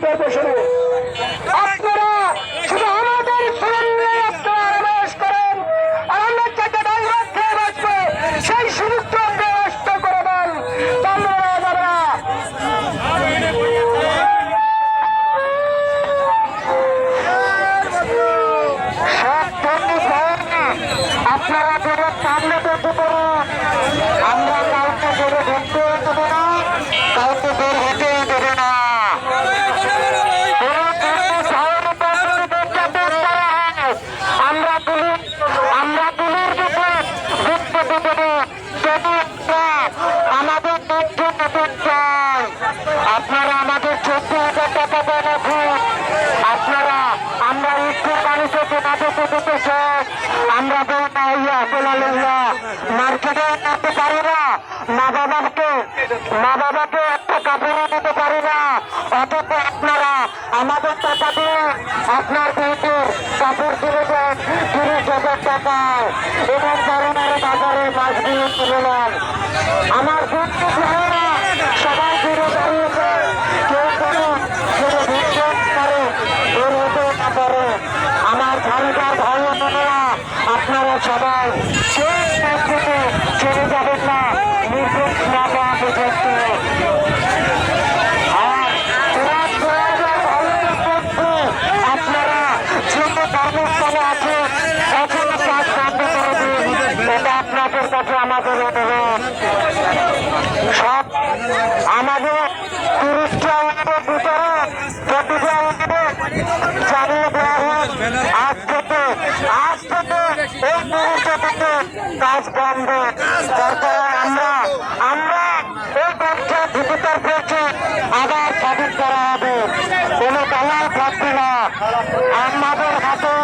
করব শুরু আপনারা শুধু আমাদের শরীরে আপনারা বাস করেন। আর আমরা চারটা ডাইভার্সে বাঁচবো। সেই সমস্ত আপনারা করে দেন। আমরা। হ্যাঁ, হ্যাঁ। আপনারা সামনে বন্ধু করুন। আমরা কাউকে বলে বন্ধু আমাদের তথ্য নতুন চাই টাকা মার্কেটে না মা বাবাকে মা বাবাকে একটা কাপড় দিতে পারি না আপনারা আমাদের টাকা আপনার মেয়েদের কাপড় কিনে দেন তিরিশ হাজার টাকায় এবং ধরনের বাজারে দিয়ে কিনে নেন সবাই ঘুরে দাঁড়িয়েছে কেউ কোনো কোনো করে বের হতে না পারে। আমার ভারতের ভাই আপনারা সবাই কেউ রাস্তাতে চলে যাবেন না নির্দেশ না পাওয়া পর্যন্ত আর রাত দু হাজার ভারতের মধ্যে আপনারা যত কর্মস্থলে আছেন সকল কাজ বন্ধ করে দিন এটা আপনাদের কাছে আমাদের সব আমাদের তিরিশটা আমাদের ভিতরে প্রতিটা আমাদের চালিয়ে দেওয়া হোক আজ থেকে আজ থেকে এই মুহূর্ত থেকে কাজ বন্ধ দরকার আমরা আমরা এই ব্যবসা জীবিকার পেয়েছি আবার স্বাধীন করা হবে কোনো দালাল থাকবে না আমাদের হাতে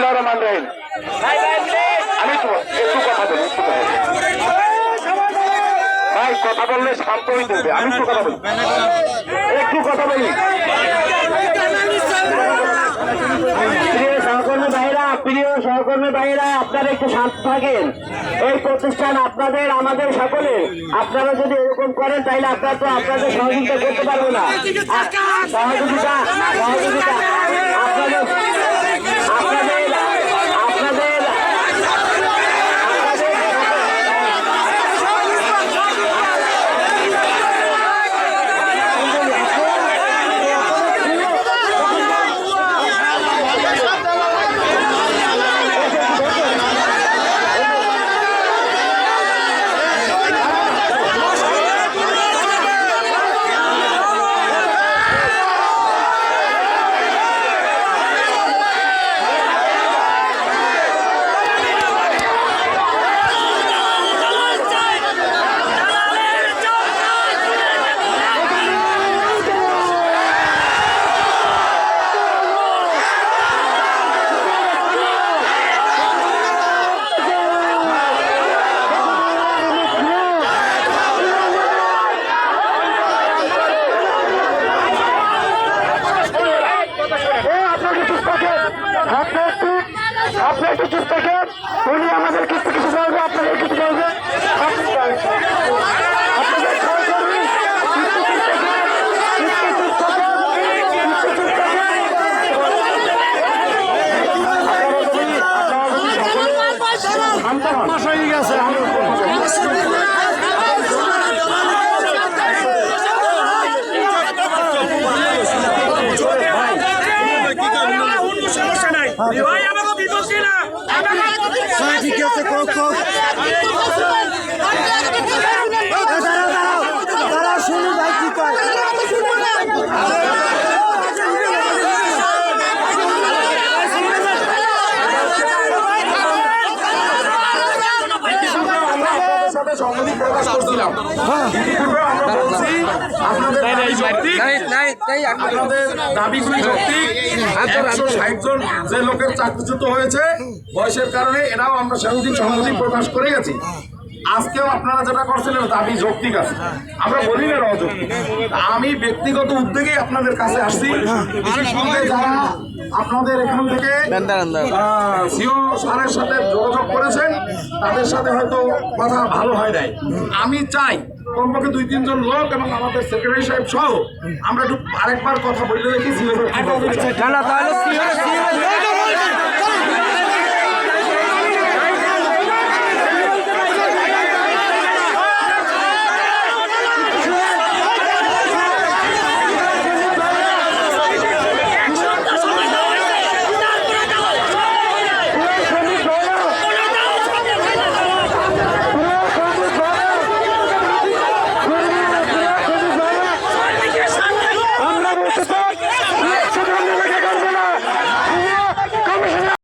বিসমুল্লাহ রহমান রহিম আমি একটু কথা বলি, একটু কথা। ভাই, কথা বললে শান্ত হইতে হবে আমি একটু কথা বলি। একটু কথা বলি। প্রিয় সহকর্মী ভাইরা আপনারা একটু শান্ত থাকেন। এই প্রতিষ্ঠান আপনাদের, আমাদের সকলে আপনারা যদি এরকম করেন, তাহলে আপনারা তো আপনাদের সহযোগিতা করতে পারব না আপনাদের ও আপনাকে চুপ থাকেন আপনি একটু আপনি একটু চুপ থাকেন উনি আমাদের কিছু কিছু বলবে আপনাদের কিছু বলবে আপনি আপনাদের সহকর্মী একটু চুপ থাকেন, একটু চুপ থাকেন, একটু চুপ থাকেন। আপনারা যদি- আপনারা ভাই আমাকে বিপক্ষে না ঠিক আছে কোক কোক দাঁড়াও দাঁড়াও দাঁড়াও শুনি ভাই কি কয় সাথে সংহতি প্রকাশ করছিলাম ইতিপূর্বে আমরা বলছি আপনাদের দাবি যৌক্তিক আপনাদের দাবিগুলি যৌক্তিক একশো ষাট জন যে লোকের চাকরিচ্যুত হয়েছে বয়সের কারণে এরাও আমরা সাংবাদিক সংহতি প্রকাশ করে গেছি আজকেও আপনারা যেটা করছিলেন দাবি যৌক্তিক আছে। আমরা বলি না অযৌক্তিক আমি ব্যক্তিগত উদ্যোগে আপনাদের কাছে আসছি। যারা আপনাদের এখান থেকে সিও স্যারের সাথে যোগাযোগ করেছেন, তাদের সাথে হয়তো কথা ভালো হয় নাই। আমি চাই কমপক্ষে দুই, তিনজন লোক এবং আমাদের সেক্রেটারি সাহেব সহ আমরা একটু আরেকবার কথা বলতে দেখি সিও